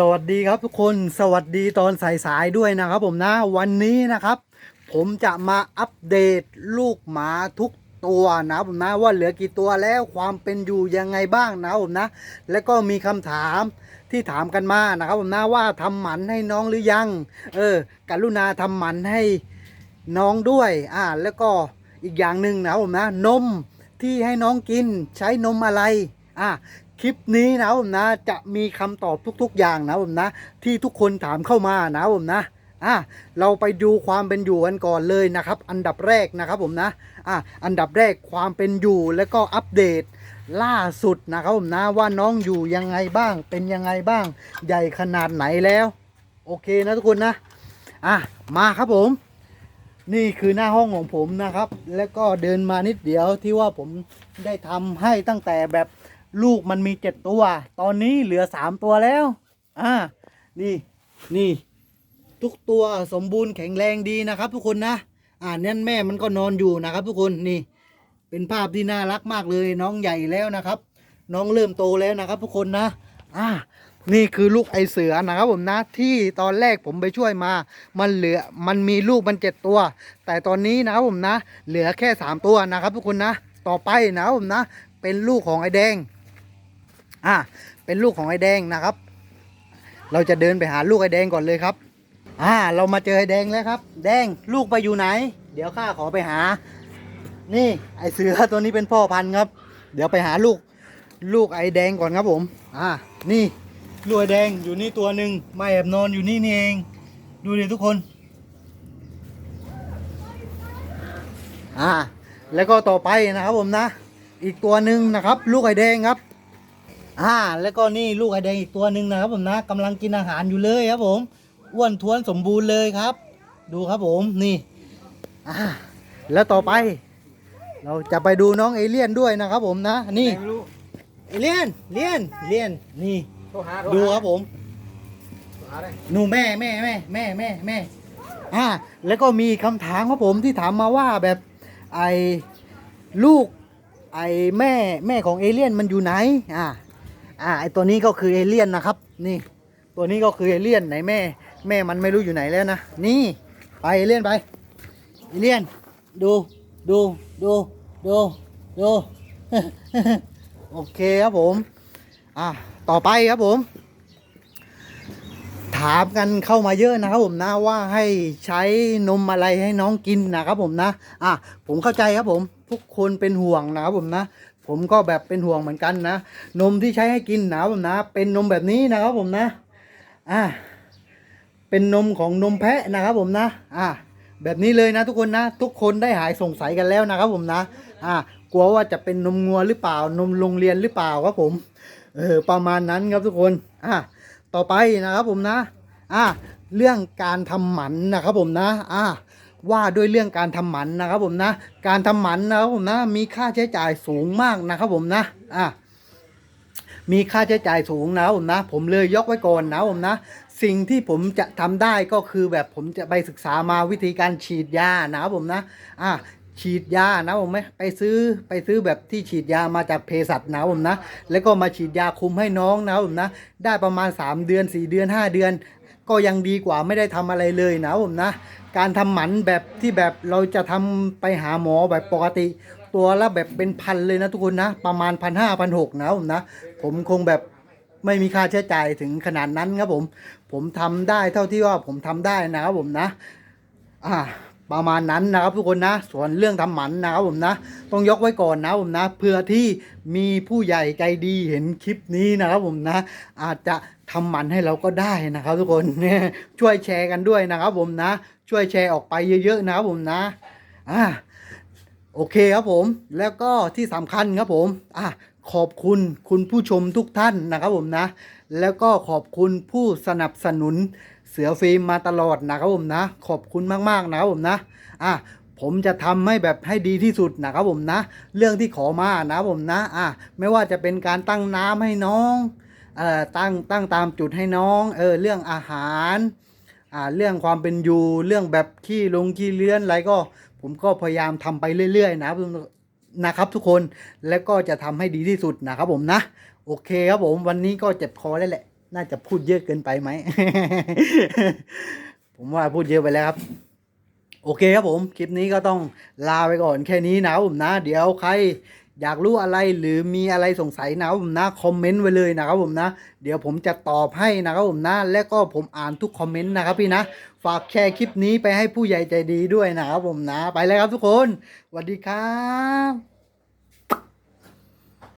สวัสดีครับทุกคนสวัสดีตอนสายๆด้วยนะครับผมนะวันนี้นะครับ ผมจะมาอัปเดตลูกหมาทุกตัวนะผมนะว่าเหลือกี่ตัวแล้วความเป็นอยู่ยังไงบ้างนะผมนะ แล้วก็มีคำถามที่ถามกันมานะครับผมนะว่าทำหมันให้น้องหรือยัง เออกรุณาทำหมันให้น้องด้วยอ่าแล้วก็อีกอย่างหนึ่งนะผมนะนมที่ให้น้องกินใช้นมอะไรอ่า คลิปนี้นะผมนะ จะมีคำตอบทุกๆ อย่างนะผมนะ ที่ทุกคนถามเข้ามานะผมนะอะเราไปดูความเป็นอยู่กันก่อนเลยนะครับ อันดับแรกนะครับผมนะอะอันดับแรกความเป็นอยู่แล้วก็อัปเดตล่าสุดนะครับผมนะว่าน้องอยู่ยังไงบ้าง เป็นยังไงบ้าง ใหญ่ขนาดไหนแล้ว โอเคนะทุกคนนะอะมาครับผม นี่คือหน้าห้องของผมนะครับ แล้วก็เดินมานิดเดียวที่ว่าผมได้ทำให้ตั้งแต่แบบ ลูกมันมีเจ็ดตัว ตอนนี้เหลือสามตัวแล้ว อ่า นี่ นี่ ทุกตัวสมบูรณ์แข็งแรงดีนะครับ ทุกคนนะ อ่านั่นแม่มันก็นอนอยู่นะครับ ทุกคน นี่ เป็นภาพที่น่ารักมากเลย น้องใหญ่แล้วนะครับ น้องเริ่มโตแล้วนะครับ ทุกคนนะ อ่า นี่คือลูกไอเสือนะครับผมนะ ที่ตอนแรกผมไปช่วยมา มันเหลือ มันมีลูกมันเจ็ดตัว แต่ตอนนี้นะครับผมนะ เหลือแค่สามตัวนะครับ ทุกคนนะ ต่อไปนะครับผมนะ เป็นลูกของไอแดง อ่าเป็นลูกของไอ้แดงนะครับ เราจะเดินไปหาลูกไอ้แดงก่อนเลยครับ อ่า เรามาเจอไอ้แดงแล้วครับ แดงลูกไปอยู่ไหน เดี๋ยวข้าขอไปหา นี่ไอเสือตัวนี้เป็นพ่อพันธุ์ครับ เดี๋ยวไปหาลูก ลูกไอ้แดงก่อนครับผม อ่า นี่ลูกไอ้แดงอยู่นี่ตัวหนึ่งมาแอบนอนอยู่นี่นี่เอง ดูดิทุกคน อ่า แล้วก็ต่อไปนะครับผมนะ อีกตัวหนึ่งนะครับ ลูกไอ้แดงครับ อ่า แล้วก็นี่ลูกไอแดงอีกตัวหนึ่งนะครับผมนะกำลังกินอาหารอยู่เลยครับผมอ้วนท้วนสมบูรณ์เลยครับ ดูครับผมนี่อ่าแล้วต่อไป เราจะไปดูน้องเอเลี่ยนด้วยนะครับผมนะนี่ไม่รู้เอเลี่ยนเลี่ยนเลี่ยนนี่ โทรหาโทหาดูครับผม โทรหาเลยหนูแม่แม่แม่แม่แม่แม่อ่าแล้วก็มีคำถามครับผมที่ถามมาว่าแบบไอ้ลูก ไอ้แม่แม่ของเอเลี่ยนมันอยู่ไหนอ่า อ่าไอตัวนี้ก็คือเอเลี่ยนนะครับ นี่ตัวนี้ก็คือเอเลี่ยนไหนแม่ แม่มันไม่รู้อยู่ไหนแล้วนะนี่ไปเอเลี่ยนไปเอเลี่ยน ดูดูดูดูดูโอเคครับผมอ่าต่อไปครับผม ถามกันเข้ามาเยอะนะครับผมนะว่าให้ใช้นมอะไรให้น้องกินนะครับผมนะอะผมเข้าใจครับผมทุกคนเป็นห่วงนะครับผมนะ ผมก็แบบเป็นห่วงเหมือนกันนะ นมที่ใช้ให้กินหนะครับผมนะ เป็นนมแบบนี้นะครับผมนะ อะเป็นนมของนมแพะนะครับผมนะ อะแบบนี้เลยนะทุกคนนะ ทุกคนได้หายสงสัยกันแล้วนะครับผมนะ อะกลัวว่าจะเป็นนมงัวหรือเปล่า นมโรงเรียนหรือเปล่าครับผม เออ ประมาณนั้นครับทุกคน อะต่อไปนะครับผมนะ อ่า เรื่องการทำหมันนะครับผมนะ อ่า ว่าด้วยเรื่องการทำหมันนะครับผมนะ การทำหมันนะครับผมนะมีค่าใช้จ่ายสูงมากนะครับผมนะอ่ามีค่าใช้จ่ายสูงนะครับผมนะ ผมเลยยกไว้ก่อนนะครับผมนะ สิ่งที่ผมจะทำได้ก็คือแบบผมจะไปศึกษามาวิธีการฉีดยานะครับผมนะอ่าฉีดยานะผมไหมไปซื้อไปซื้อแบบที่ฉีดยามาจากเภสัชนะครับผมนะ แล้วก็มาฉีดยาคุมให้น้องนะครับผมนะ ได้ประมาณ 3 เดือน 4 เดือน 5 เดือน ก็ยังดีกว่าไม่ได้ทำอะไรเลยนะผมนะ การทำหมันแบบที่แบบเราจะทำไปหาหมอแบบปกติ ตัวละแบบเป็นพันเลยนะทุกคนนะ ประมาณพันห้าพันหกนะผมนะ ผมคงแบบไม่มีค่าใช้จ่ายถึงขนาดนั้นครับผม ผมทำได้เท่าที่ว่าผมทำได้นะครับผมนะ อ่า ประมาณนั้นนะครับทุกคนนะ ส่วนเรื่องทำหมันนะครับผมนะ ต้องยกไว้ก่อนนะผมนะเพื่อที่มีผู้ใหญ่ใจดีเห็นคลิปนี้นะครับผมนะ อาจจะทำหมันให้เราก็ได้นะครับ ทุกคนช่วยแชร์กันด้วยนะครับผมนะ ช่วยแชร์ออกไปเยอะๆนะครับผมนะอ่าโอเคครับผมแล้วก็ที่สำคัญครับผมอะขอบคุณคุณผู้ชมทุกท่านนะครับผมนะ แล้วก็ขอบคุณผู้สนับสนุน สือฟิล์มมาตลอดนะครับผมนะ ขอบคุณมากๆนะครับผมนะอะผมจะทำให้แบบให้ดีที่สุดนะครับผมนะ เรื่องที่ขอมานะครับผมนะอะไม่ว่าจะเป็นการตั้งน้ำให้น้องเอ่อตั้งตั้งตามจุดให้น้องเออเรื่องอาหารอ่าเรื่องความเป็นอยู่เรื่องแบบขี้ลงขี้เลื้อนอะไรก็ ผมก็พยายามทำไปเรื่อย ๆ นะครับนะครับทุกคนแล้วก็จะทำให้ดีที่สุดนะครับผมนะ โอเคครับผมวันนี้ก็เจ็บคอแล้วแหละ น่าจะพูดเยอะเกินไปไหม ผมว่าพูดเยอะไปแล้วครับ โอเคครับผม คลิปนี้ก็ต้องลาไปก่อนแค่นี้นะผมนะ เดี๋ยวใครอยากรู้อะไรหรือมีอะไรสงสัยนะผมนะคอมเมนต์ไว้เลยนะครับผมนะ เดี๋ยวผมจะตอบให้นะครับผมนะ และก็ผมอ่านทุกคอมเมนต์นะครับพี่นะ ฝากแชร์คลิปนี้ไปให้ผู้ใหญ่ใจดีด้วยนะครับผมนะ ไปแล้วครับทุกคนสวัสดีครับ